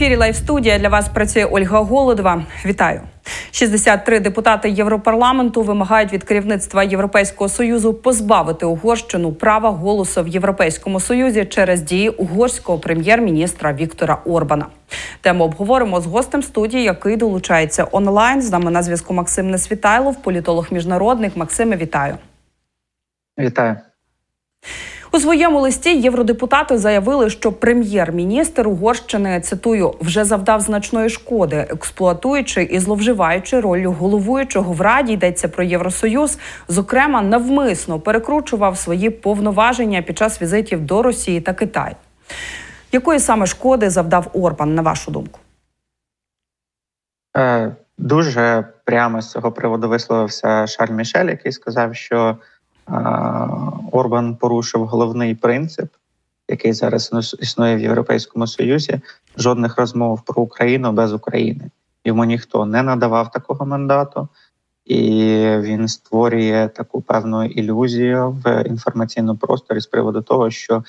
ефірі Лайв студія для вас працює Ольга Голодова. Вітаю. 63 депутати Європарламенту вимагають від керівництва Європейського союзу позбавити Угорщину права голосу в Європейському Союзі через дії угорського прем'єр-міністра Віктора Орбана. Тему обговоримо з гостем студії, який долучається онлайн. З нами на зв'язку Максим Несвітайлов, політолог міжнародник. Максиме, вітаю. Вітаю. У своєму листі євродепутати заявили, що прем'єр-міністр Угорщини цитую вже завдав значної шкоди, експлуатуючи і зловживаючи роль головуючого в раді йдеться про Євросоюз. Зокрема, навмисно перекручував свої повноваження під час візитів до Росії та Китаю. Якої саме шкоди завдав Орбан, на вашу думку? Е, Дуже прямо з цього приводу висловився Шарль Мішель, який сказав, що Орбан порушив головний принцип, який зараз існує в Європейському Союзі: жодних розмов про Україну без України. Йому ніхто не надавав такого мандату, і він створює таку певну ілюзію в інформаційному просторі з приводу того, що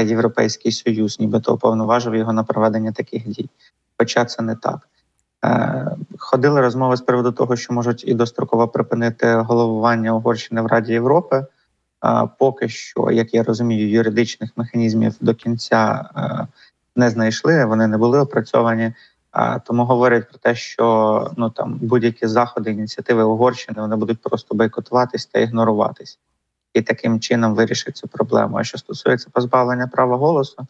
Європейський Союз, нібито уповноважив його на проведення таких дій. Хоча це не так. Е, Ходили розмови з приводу того, що можуть і достроково припинити головування Угорщини в Раді Європи. Е, Поки що, як я розумію, юридичних механізмів до кінця е, не знайшли, вони не були опрацьовані. Тому говорять про те, що ну там будь-які заходи, ініціативи Угорщини вони будуть просто бойкотуватись та ігноруватись, і таким чином вирішить цю проблему. А що стосується позбавлення права голосу,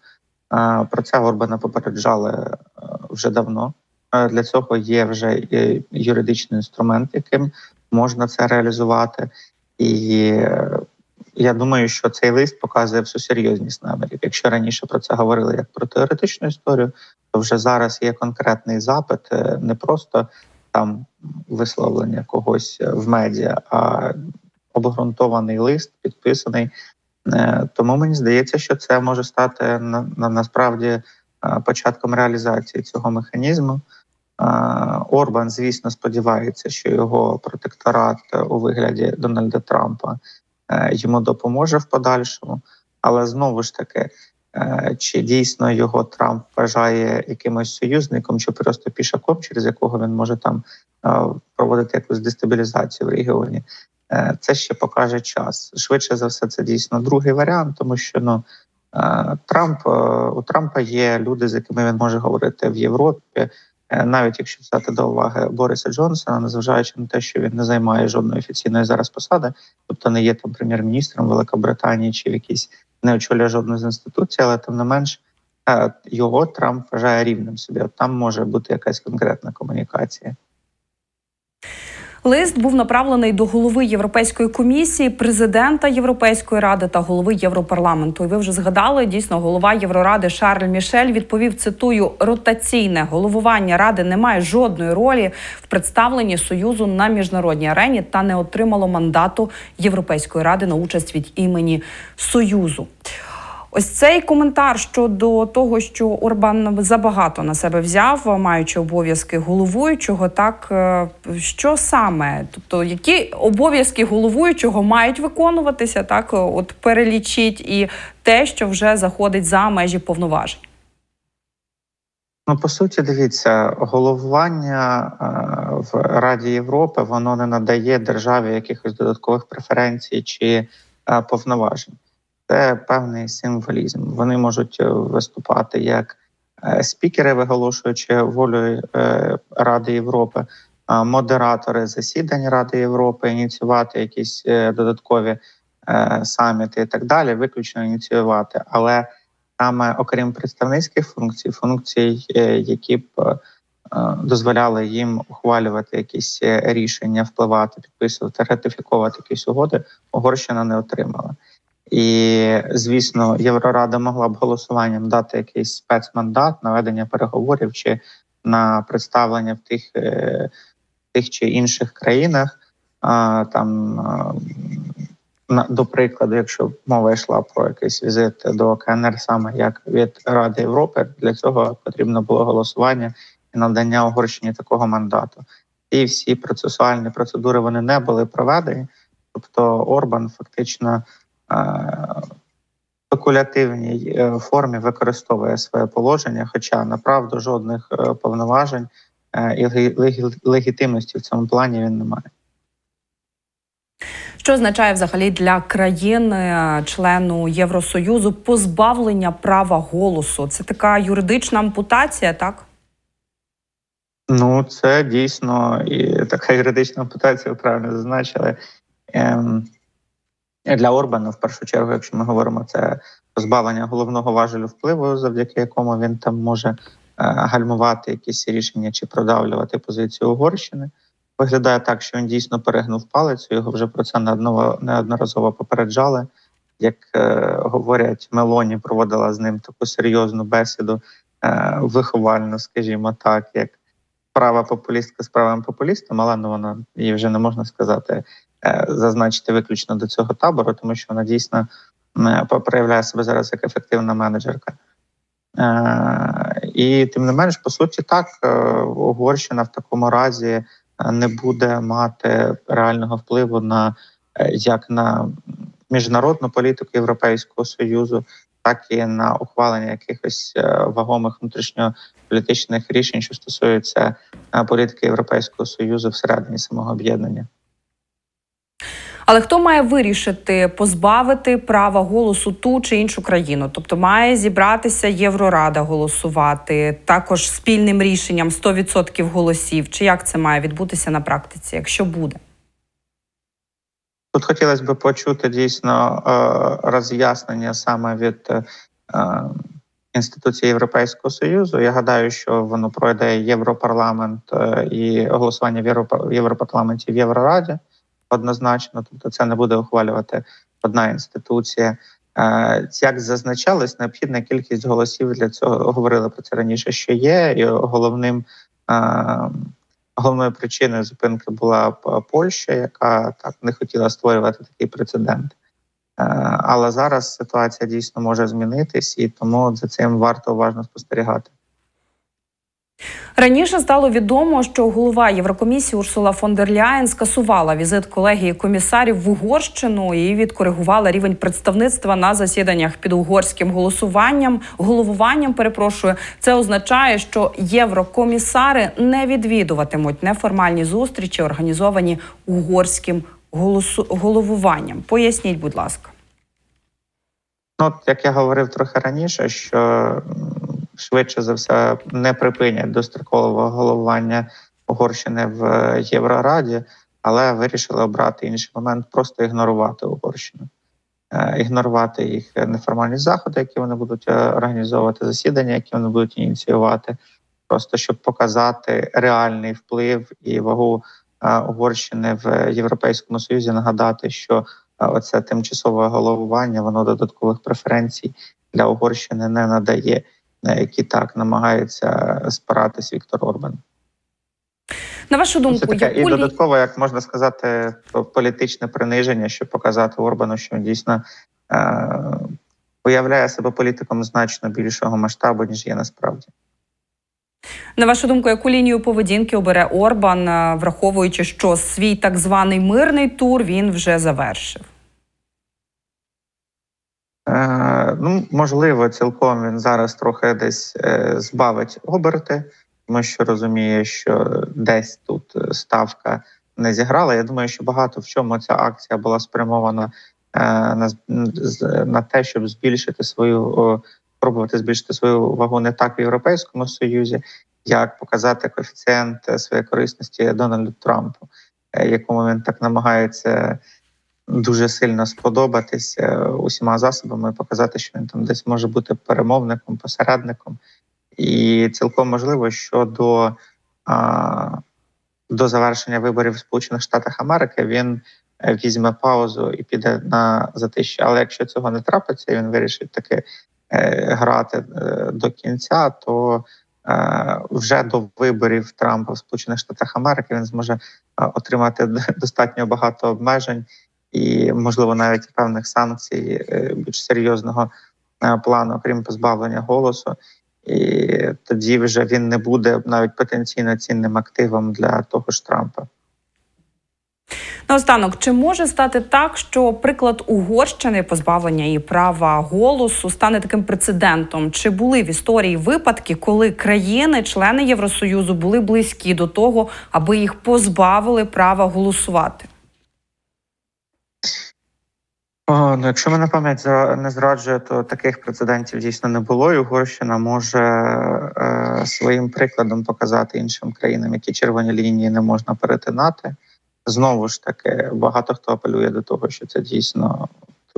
про це Орбана попереджали вже давно. Е, Для цього є вже юридичний інструмент, яким можна це реалізувати. І е, я думаю, що цей лист показує всю серйозність намірів. Якщо раніше про це говорили як про теоретичну історію, то вже зараз є конкретний запит, е, не просто там висловлення когось в медіа, а обґрунтований лист, підписаний. Е, Тому мені здається, що це може стати на, на насправді е, початком реалізації цього механізму. Е, Орбан, звісно, сподівається, що його протекторат у вигляді Дональда Трампа е, йому допоможе в подальшому. Але знову ж таки, е, чи дійсно його Трамп вважає якимось союзником, чи просто пішаком, через якого він може там е, проводити якусь дестабілізацію в регіоні? Е, Це ще покаже час. Швидше за все, це дійсно другий варіант, тому що ну е, Трамп е, у Трампа є люди, з якими він може говорити в Європі. Е, Навіть якщо взяти до уваги Бориса Джонсона, незважаючи на те, що він не займає жодної офіційної зараз посади, тобто не є там прем'єр-міністром Великобританії чи в якійсь не очолює жодну з інституцій, але тим не менш е, його Трамп вважає рівним собі. От там може бути якась конкретна комунікація. Лист був направлений до голови Європейської комісії, президента Європейської ради та голови Європарламенту. І ви вже згадали дійсно, голова Євроради Шарль Мішель відповів: цитую: ротаційне головування ради не має жодної ролі в представленні союзу на міжнародній арені та не отримало мандату Європейської ради на участь від імені Союзу. Ось цей коментар щодо того, що Орбан забагато на себе взяв, маючи обов'язки головуючого, так е, що саме? Тобто, які обов'язки головуючого мають виконуватися, так от перелічіть і те, що вже заходить за межі повноважень. Ну, по суті, дивіться, головування е, в Раді Європи воно не надає державі якихось додаткових преференцій чи е, повноважень. Це певний символізм. Вони можуть е, виступати як е, спікери, виголошуючи волю е, Ради Європи, модератори засідань Ради Європи, ініціювати якісь додаткові саміти і так далі, виключно ініціювати. Але саме окрім представницьких функцій, функцій, які б дозволяли їм ухвалювати якісь рішення, впливати, підписувати, ратифіковувати якісь угоди, Угорщина не отримала. І звісно, Єврорада могла б голосуванням дати якийсь спецмандат на ведення переговорів чи на представлення в тих, е, тих чи інших країнах. Там, до прикладу, якщо мова йшла про якийсь візит до КНР, саме як від Ради Європи, для цього потрібно було голосування і надання Угорщині такого мандату. І всі процесуальні процедури вони не були проведені. Тобто Орбан фактично спекулятивній е, формі використовує своє положення, хоча направду жодних е, повноважень е, і легі- легі- легітимності в цьому плані він не має. Що означає взагалі для країни члену Євросоюзу позбавлення права голосу? Це така юридична ампутація, так? Ну, це дійсно і така юридична ампутація, ви правильно зазначили. Ем, для Орбана, в першу чергу, якщо ми говоримо, це позбавлення головного важелю впливу, завдяки якому він там може е, гальмувати якісь рішення чи продавлювати позицію Угорщини. Виглядає так, що він дійсно перегнув палицю. Його вже про це неодноразово попереджали. Як е, говорять, Мелоні проводила з ним таку серйозну бесіду, е, виховальну, скажімо так, як права популістка з правим популістом, але ну вона її вже не можна сказати зазначити виключно до цього табору, тому що вона дійсно е, проявляє себе зараз як ефективна менеджерка. Е, І тим не менш, по суті, так е, Угорщина в такому разі е, не буде мати реального впливу на е, як на міжнародну політику Європейського союзу, так і на ухвалення якихось е, вагомих внутрішньополітичних рішень, що стосуються е, політики Європейського союзу всередині самого об'єднання. Але хто має вирішити позбавити права голосу ту чи іншу країну? Тобто має зібратися Єврорада голосувати також спільним рішенням 100% голосів. Чи як це має відбутися на практиці, якщо буде? Тут хотілося б почути дійсно е, роз'яснення саме від е, інституції Європейського союзу. Я гадаю, що воно пройде Європарламент е, і голосування в Європа- в Європарламенті в Єврораді однозначно. Тобто, це не буде ухвалювати одна інституція. Е, Як зазначалось, необхідна кількість голосів для цього говорили про це раніше, що є, і головним е, головною причиною зупинки була Польща, яка так не хотіла створювати такий прецедент. Е, Але зараз ситуація дійсно може змінитись, і тому за цим варто уважно спостерігати. Раніше стало відомо, що голова Єврокомісії Урсула фон дер Ляєн скасувала візит колегії комісарів в Угорщину і відкоригувала рівень представництва на засіданнях під угорським голосуванням. Головуванням перепрошую, це означає, що єврокомісари не відвідуватимуть неформальні зустрічі, організовані угорським голосу головуванням. Поясніть, будь ласка. Ну, як я говорив трохи раніше, що швидше за все не припинять дострокового головування Угорщини в е, Єврораді, але вирішили обрати інший момент, просто ігнорувати Угорщину, Е, ігнорувати їх неформальні заходи, які вони будуть е, організовувати, засідання, які вони будуть ініціювати, просто щоб показати реальний вплив і вагу Угорщини в Європейському Союзі. Нагадати, що оце тимчасове головування, воно додаткових преференцій для Угорщини не надає, на які так намагається спиратись Віктор Орбан. На вашу Це думку, таке і додатково, як можна сказати, політичне приниження, щоб показати Орбану, що він дійсно е- уявляє себе політиком значно більшого масштабу, ніж є насправді. На вашу думку, яку лінію поведінки обере Орбан, е, враховуючи, що свій так званий мирний тур він вже завершив? Е, ну, можливо, цілком він зараз трохи десь е, збавить оберти, тому що розуміє, що десь тут е, ставка не зіграла. Я думаю, що багато в чому ця акція була спрямована на, на те, щоб збільшити свою пробувати збільшити свою вагу не так в Європейському Союзі, як показати коефіцієнт своєї корисності Дональду Трампу, якому він так намагається дуже сильно сподобатись е, усіма засобами, показати, що він там десь може бути перемовником, посередником. І цілком можливо, що до, а, до завершення виборів в Сполучених Штатах Америки він е, візьме паузу і піде на затище. Але якщо цього не трапиться, і він вирішить таки е, грати е, до кінця, то е, вже до виборів Трампа в Сполучених Штатах Америки він зможе е, отримати достатньо багато обмежень і, можливо, навіть певних санкцій е, більш серйозного е, плану, крім позбавлення голосу. І тоді вже він не буде навіть потенційно цінним активом для того ж Трампа. Наостанок, чи може стати так, що приклад Угорщини позбавлення її права голосу стане таким прецедентом? Чи були в історії випадки, коли країни, члени Євросоюзу, були близькі до того, аби їх позбавили права голосувати? О, ну, якщо мене пам'ять не зраджує, то таких прецедентів дійсно не було. І Угорщина може е, своїм прикладом показати іншим країнам, які червоні лінії не можна перетинати. Знову ж таки, багато хто апелює до того, що це дійсно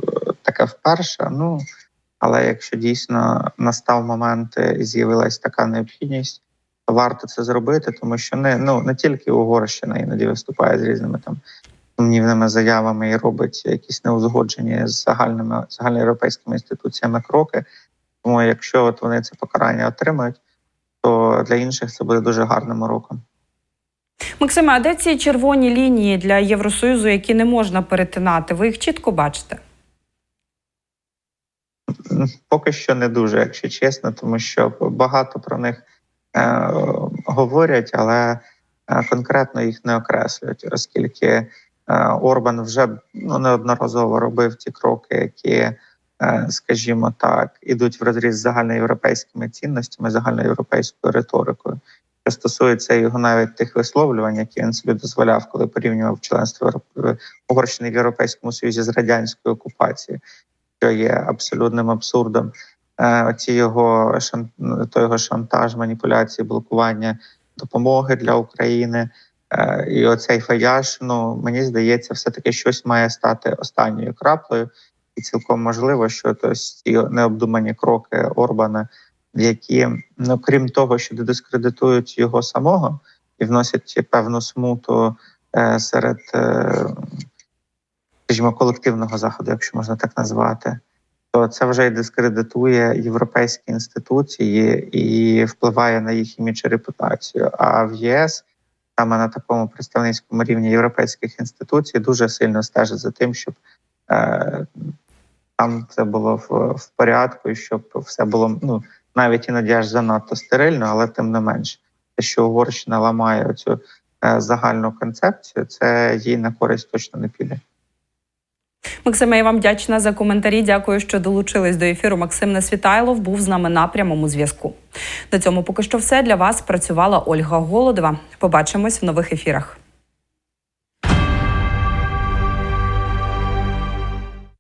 е, таке вперше. Ну але якщо дійсно настав момент е, і з'явилась така необхідність, то варто це зробити, тому що не ну не тільки Угорщина іноді виступає з різними там сумнівними заявами і робить якісь неузгоджені з загальними загальноєвропейськими інституціями кроки. Тому якщо от вони це покарання отримають, то для інших це буде дуже гарним уроком. Максиме, а де ці червоні лінії для Євросоюзу, які не можна перетинати? Ви їх чітко бачите? Поки що не дуже, якщо чесно, тому що багато про них е, говорять, але е, конкретно їх не окреслюють, оскільки Орбан вже ну, неодноразово робив ті кроки, які, е, скажімо так, ідуть в розріз з загальноєвропейськими цінностями, загальноєвропейською риторикою. Що стосується його навіть тих висловлювань, які він собі дозволяв, коли порівнював членство Угорщини в Європейському Союзі з радянською окупацією, що є абсолютним абсурдом. Е, Оці його шан... той його шантаж, маніпуляції, блокування допомоги для України. Е, І оцей фаяж, ну мені здається, все таки щось має стати останньою краплею, і цілком можливо, що то ці необдумані кроки Орбана, які, ну крім того, що дискредитують його самого і вносять певну смуту е, серед, е, скажімо, колективного заходу, якщо можна так назвати, то це вже й дискредитує європейські інституції і впливає на їх імідж і репутацію. А в ЄС саме на такому представницькому рівні європейських інституцій дуже сильно стежить за тим, щоб е, там це було в, в порядку, і щоб все було ну навіть іноді аж занадто стерильно, але тим не менш, те, що Угорщина ламає цю е, загальну концепцію, це їй на користь точно не піде. Максиме, я вам вдячна за коментарі. Дякую, що долучились до ефіру. Максим Несвітайлов був з нами на прямому зв'язку. На цьому поки що все для вас працювала Ольга Голодова. Побачимось в нових ефірах.